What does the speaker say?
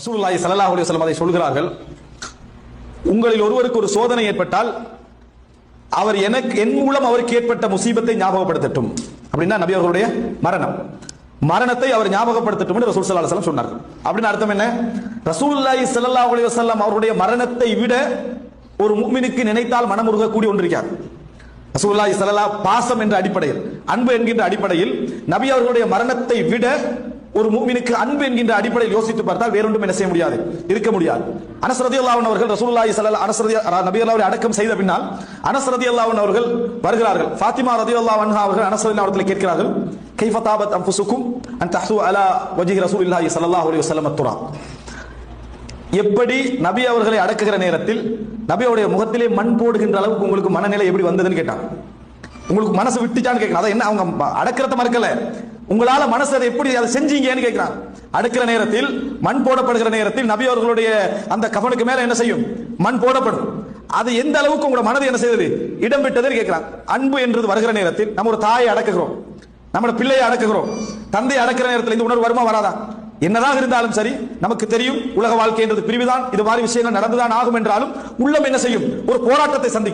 ரசூலுல்லாஹி ஸல்லல்லாஹு அலைஹி வஸல்லம் அதை சொல்கிறார்கள். உங்களில் ஒருவருக்கு ஒரு சோதனை ஏற்பட்டால் அவர் எனக்கு என் மூலம் அவருக்கு ஏற்பட்ட முசீபத்தை ஞாபகப்படுத்தட்டும். அப்படின்னா நபி அவர்களுடைய மரணம். மரணத்தை அவர் ஞாபகப்படுத்தட்டும் என்று ரசூல் ஸல்லல்லாஹு அலைஹி வஸல்லம் சொன்னார்கள். அப்படின்னு அர்த்தம் என்ன? ரசூலுல்லாஹி ஸல்லல்லாஹு அலைஹி வஸல்லம் அவருடைய மரணத்தை விட ஒரு முஃமினுக்கு நினைத்தால் மனமுருக கூடி ஒன்று இருக்காது ரசூலுல்லாஹி ஸல்லல்லாஹு பாசம் என்ற அடிப்படையில் அன்பு என்கின்ற அடிப்படையில் நபி அவர்களுடைய மரணத்தை விட ஒரு மூமினுக்கு அன்பு என்கின்ற அடிப்படையில் யோசித்து பார்த்தால் வேறொன்றும் என்ன செய்ய முடியாது இருக்க முடியாது. அனசரதி அல்லாவன் அவர்கள் ரசூலுல்லாஹி ஸல்லல்லாஹு அனசரதி நபி அல்லாவை அடக்கம் செய்த பின்னால் அனஸ் அல்லாவன் அவர்கள் வருகிறார்கள். ஃபாத்திமா ரதியல்லாஹு அன்ஹா அவர்கள் அனசரதி அவர்களை கேட்கிறார்கள். கைஃப அம்புசுக்கும் அன் தஹ்சு அலா ரசூல் இல்லாஹி ஸல்லல்லாஹு அலைஹி வஸல்லம் துரா எப்படி நபி அவர்களை அடக்குகிற நேரத்தில் நபியோடைய முகத்திலே மண் போடுகின்ற அளவுக்கு உங்களுக்கு மனநிலை எப்படி வந்ததுன்னு கேட்டான். உங்களுக்கு மனசு விட்டுச்சான்னு கேட்கணும் அதை என்ன அவங்க அடக்கிறத மறக்கல. உங்களால மனசு அதை எப்படி அதை செஞ்சீங்கன்னு கேட்கிறான். அடுக்கிற நேரத்தில் மண் போடப்படுகிற நேரத்தில் நபி அவர்களுடைய அந்த கபனுக்கு மேல என்ன செய்யும்? மண் போடப்படும். அது எந்த அளவுக்கு உங்களோட மனது என்ன செய்தது? இடம் விட்டதுன்னு கேட்கிறான். அன்பு என்றது வருகிற நேரத்தில் நம்ம ஒரு தாயை அடக்குகிறோம். நம்மளோட பிள்ளையை அடக்குகிறோம். தந்தை அடக்கிற நேரத்தில் இந்த உணர்வு வருமா வராதா? என்னதாக இருந்தாலும் சரி நமக்கு தெரியும் உலக வாழ்க்கை என்றது பிரிவுதான். இது மாதிரி விஷயங்கள் நடந்துதான் ஆகும் என்றாலும் உள்ளம் என்ன செய்யும்? ஒரு போராட்டத்தை சந்திக்கும்.